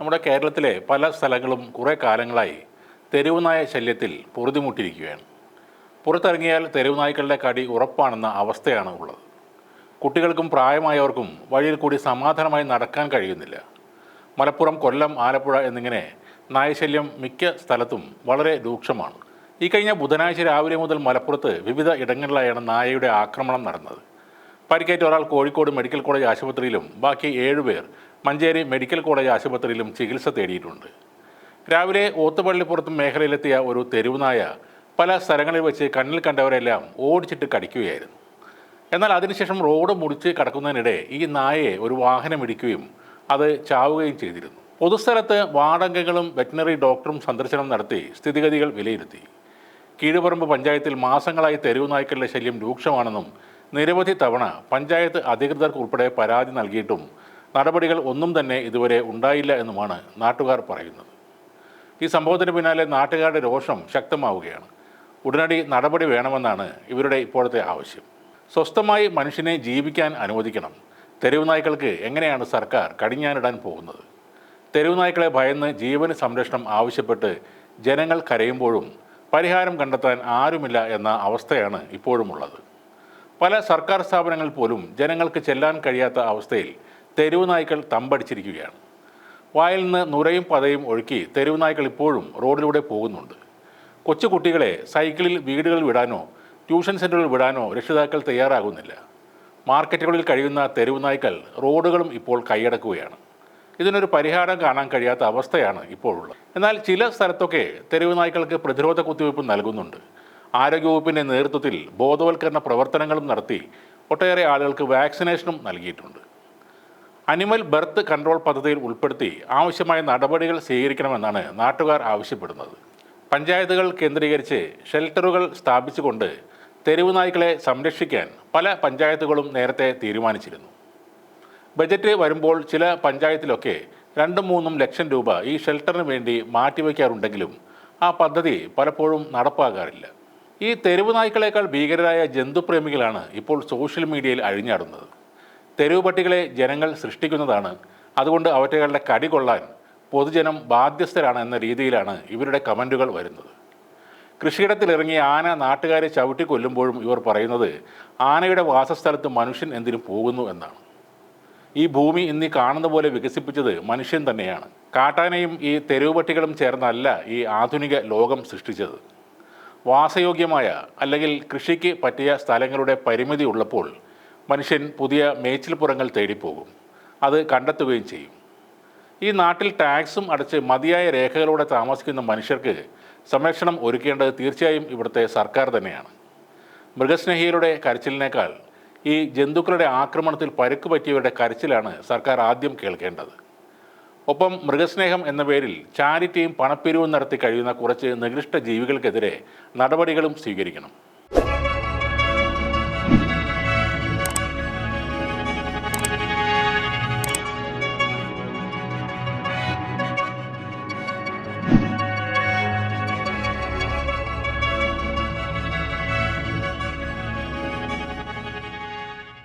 നമ്മുടെ കേരളത്തിലെ പല സ്ഥലങ്ങളും കുറേ കാലങ്ങളായി തെരുവുനായ ശല്യത്തിൽ പൊറുതിമുട്ടിയിരിക്കുകയാണ്. പുറത്തിറങ്ങിയാൽ തെരുവുനായ്ക്കളുടെ കടി ഉറപ്പാണെന്ന അവസ്ഥയാണ് ഉള്ളത്. കുട്ടികൾക്കും പ്രായമായവർക്കും വഴിയിൽ കൂടി സമാധാനമായി നടക്കാൻ കഴിയുന്നില്ല. മലപ്പുറം കൊല്ലം ആലപ്പുഴ എന്നിങ്ങനെ നായശല്യം മിക്ക സ്ഥലത്തും വളരെ രൂക്ഷമാണ്. ഈ കഴിഞ്ഞ ബുധനാഴ്ച രാവിലെ മുതൽ മലപ്പുറത്ത് വിവിധ ഇടങ്ങളിലായാണ് നായയുടെ ആക്രമണം നടന്നത്. പരിക്കേറ്റ ഒരാൾ കോഴിക്കോട് മെഡിക്കൽ കോളേജ് ആശുപത്രിയിലും ബാക്കി ഏഴുപേർ മഞ്ചേരി മെഡിക്കൽ കോളേജ് ആശുപത്രിയിലും ചികിത്സ തേടിയിട്ടുണ്ട്. രാവിലെ ഓത്തുപള്ളിപ്പുറത്തും മേഖലയിലെത്തിയ ഒരു തെരുവുനായ പല സ്ഥലങ്ങളിൽ വെച്ച് കണ്ണിൽ കണ്ടവരെല്ലാം ഓടിച്ചിട്ട് കടിക്കുകയായിരുന്നു. എന്നാൽ അതിനുശേഷം റോഡ് മുടിച്ച് കടക്കുന്നതിനിടെ ഈ നായയെ ഒരു വാഹനം ഇടിക്കുകയും അത് ചാവുകയും ചെയ്തിരുന്നു. പൊതുസ്ഥലത്ത് വാടകകളും വെറ്റിനറി ഡോക്ടറും സന്ദർശനം നടത്തി സ്ഥിതിഗതികൾ വിലയിരുത്തി. കീഴുപറമ്പ് പഞ്ചായത്തിൽ മാസങ്ങളായി തെരുവ് നായ്ക്കളുടെ ശല്യം രൂക്ഷമാണെന്നും നിരവധി തവണ പഞ്ചായത്ത് അധികൃതർക്ക് ഉൾപ്പെടെ പരാതി നൽകിയിട്ടും നടപടികൾ ഒന്നും തന്നെ ഇതുവരെ ഉണ്ടായില്ല എന്നുമാണ് നാട്ടുകാർ പറയുന്നത്. ഈ സംഭവത്തിന് പിന്നാലെ നാട്ടുകാരുടെ രോഷം ശക്തമാവുകയാണ്. ഉടനടി നടപടി വേണമെന്നാണ് ഇവരുടെ ഇപ്പോഴത്തെ ആവശ്യം. സ്വസ്ഥമായി മനുഷ്യനെ ജീവിക്കാൻ അനുവദിക്കണം. തെരുവ് നായ്ക്കൾക്ക് എങ്ങനെയാണ് സർക്കാർ കടിഞ്ഞാനിടാൻ പോകുന്നത്? തെരുവ് നായ്ക്കളെ ഭയന്ന് ജീവന് സംരക്ഷണം ആവശ്യപ്പെട്ട് ജനങ്ങൾ കരയുമ്പോഴും പരിഹാരം കണ്ടെത്താൻ ആരുമില്ല എന്ന അവസ്ഥയാണ് ഇപ്പോഴുമുള്ളത്. പല സർക്കാർ സ്ഥാപനങ്ങൾ പോലും ജനങ്ങൾക്ക് ചെല്ലാൻ കഴിയാത്ത അവസ്ഥയിൽ തെരുവ് നായ്ക്കൾ തമ്പടിച്ചിരിക്കുകയാണ്. വായിൽ നിന്ന് നുരയും പതയും ഒഴുക്കി തെരുവ് നായ്ക്കൾ ഇപ്പോഴും റോഡിലൂടെ പോകുന്നുണ്ട്. കൊച്ചു കുട്ടികളെ സൈക്കിളിൽ വീടുകളിൽ വിടാനോ ട്യൂഷൻ സെന്ററുകളിൽ വിടാനോ രക്ഷിതാക്കൾ തയ്യാറാകുന്നില്ല. മാർക്കറ്റുകളിൽ കഴിയുന്ന തെരുവ് നായ്ക്കൾ റോഡുകളും ഇപ്പോൾ കൈയടക്കുകയാണ്. ഇതിനൊരു പരിഹാരം കാണാൻ കഴിയാത്ത അവസ്ഥയാണ് ഇപ്പോഴുള്ളത്. എന്നാൽ ചില സ്ഥലത്തൊക്കെ തെരുവ് നായ്ക്കൾക്ക് പ്രതിരോധ കുത്തിവയ്പ്പ് നൽകുന്നുണ്ട്. ആരോഗ്യവകുപ്പിന്റെ നേതൃത്വത്തിൽ ബോധവൽക്കരണ പ്രവർത്തനങ്ങളും നടത്തി ഒട്ടേറെ ആളുകൾക്ക് വാക്സിനേഷനും നൽകിയിട്ടുണ്ട്. അനിമൽ ബർത്ത് കൺട്രോൾ പദ്ധതിയിൽ ഉൾപ്പെടുത്തി ആവശ്യമായ നടപടികൾ സ്വീകരിക്കണമെന്നാണ് നാട്ടുകാർ ആവശ്യപ്പെടുന്നത്. പഞ്ചായത്തുകൾ കേന്ദ്രീകരിച്ച് ഷെൽട്ടറുകൾ സ്ഥാപിച്ചുകൊണ്ട് തെരുവ് നായ്ക്കളെ സംരക്ഷിക്കാൻ പല പഞ്ചായത്തുകളും നേരത്തെ തീരുമാനിച്ചിരുന്നു. ബജറ്റ് വരുമ്പോൾ ചില പഞ്ചായത്തിലൊക്കെ രണ്ടും മൂന്നും ലക്ഷം രൂപ ഈ ഷെൽട്ടറിന് വേണ്ടി മാറ്റിവെക്കാറുണ്ടെങ്കിലും ആ പദ്ധതി പലപ്പോഴും നടപ്പാകാറില്ല. ഈ തെരുവ് നായ്ക്കളേക്കാൾ ഭീകരരായ ജന്തുപ്രേമികളാണ് ഇപ്പോൾ സോഷ്യൽ മീഡിയയിൽ അഴിഞ്ഞാടുന്നത്. തെരുവ് പട്ടികളെ ജനങ്ങൾ സൃഷ്ടിക്കുന്നതാണ്. അതുകൊണ്ട് അവറ്റകളുടെ കടി കൊള്ളാൻ പൊതുജനം ബാധ്യസ്ഥരാണ് എന്ന രീതിയിലാണ് ഇവരുടെ കമന്റുകൾ വരുന്നത്. കൃഷിയിടത്തിലിറങ്ങിയ ആന നാട്ടുകാരെ ചവിട്ടി കൊല്ലുമ്പോഴും ഇവർ പറയുന്നത് ആനയുടെ വാസസ്ഥലത്ത് മനുഷ്യൻ എന്തിനു പോകുന്നു എന്നാണ്. ഈ ഭൂമി ഇന്ന് കാണുന്ന പോലെ വികസിപ്പിച്ചത് മനുഷ്യൻ തന്നെയാണ്. കാട്ടാനയും ഈ തെരുവുപട്ടികളും ചേർന്നല്ല ഈ ആധുനിക ലോകം സൃഷ്ടിച്ചത്. വാസയോഗ്യമായ അല്ലെങ്കിൽ കൃഷിക്ക് പറ്റിയ സ്ഥലങ്ങളുടെ പരിമിതി ഉള്ളപ്പോൾ മനുഷ്യൻ പുതിയ മേച്ചിൽപ്പുറങ്ങൾ തേടിപ്പോകും. അത് കണ്ടെത്തുകയും ചെയ്യും. ഈ നാട്ടിൽ ടാക്സും അടച്ച് മതിയായ രേഖകളോടെ താമസിക്കുന്ന മനുഷ്യർക്ക് സംരക്ഷണം ഒരുക്കേണ്ടത് തീർച്ചയായും ഇവിടുത്തെ സർക്കാർ തന്നെയാണ്. മൃഗസ്നേഹികളുടെ കരച്ചിലിനേക്കാൾ ഈ ജന്തുക്കളുടെ ആക്രമണത്തിൽ പരുക്ക് പറ്റിയവരുടെ കരച്ചിലാണ് സർക്കാർ ആദ്യം കേൾക്കേണ്ടത്. ഒപ്പം മൃഗസ്നേഹം എന്ന പേരിൽ ചാരിറ്റിയും പണപ്പിരിവും നടത്തി കഴിയുന്ന കുറച്ച് നികൃഷ്ട ജീവികൾക്കെതിരെ നടപടികളും സ്വീകരിക്കണം.